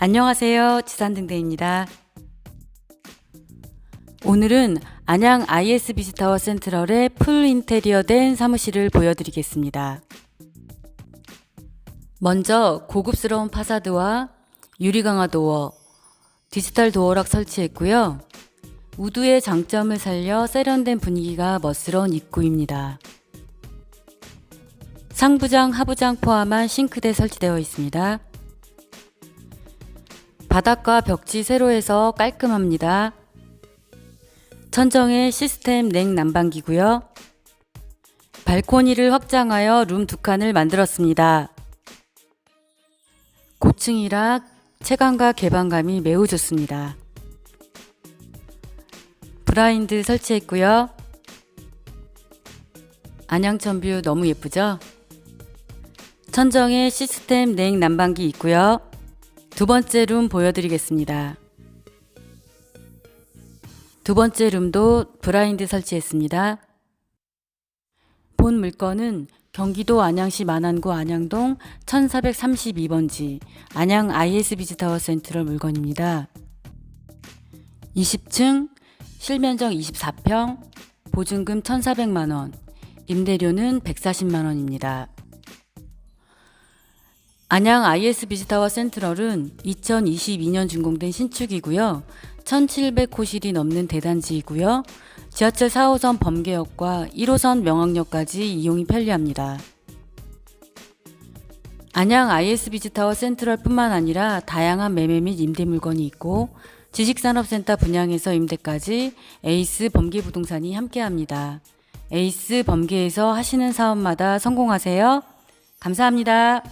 안녕하세요. 지산등대입니다. 오늘은 안양 IS 비스타워 센트럴의 풀 인테리어 된 사무실을 보여드리겠습니다. 먼저 고급스러운 파사드와 유리강화 도어, 디지털 도어락 설치했고요. 우드의 장점을 살려 세련된 분위기가 멋스러운 입구입니다. 상부장, 하부장 포함한 싱크대 설치되어 있습니다. 바닥과 벽지 세로 해서 깔끔합니다. 천정에 시스템 냉 난방기고요. 발코니를 확장하여 룸 두 칸을 만들었습니다. 고층이라 체감과 개방감이 매우 좋습니다. 브라인드 설치했고요. 안양천 뷰 너무 예쁘죠? 천정에 시스템 냉 난방기 있고요. 두 번째 룸 보여드리겠습니다. 두 번째 룸도 브라인드 설치했습니다. 본 물건은 경기도 안양시 만안구 안양동 1432번지 안양 IS 비즈타워 센트럴 물건입니다. 20층, 실면적 24평, 보증금 1,400만원, 임대료는 140만원입니다. 안양 IS 비즈타워 센트럴은 2022년 준공된 신축이고요. 1700호실이 넘는 대단지이고요. 지하철 4호선 범계역과 1호선 명학역까지 이용이 편리합니다. 안양 IS 비즈타워 센트럴뿐만 아니라 다양한 매매 및 임대 물건이 있고 지식산업센터 분양에서 임대까지 에이스 범계 부동산이 함께합니다. 에이스 범계에서 하시는 사업마다 성공하세요. 감사합니다.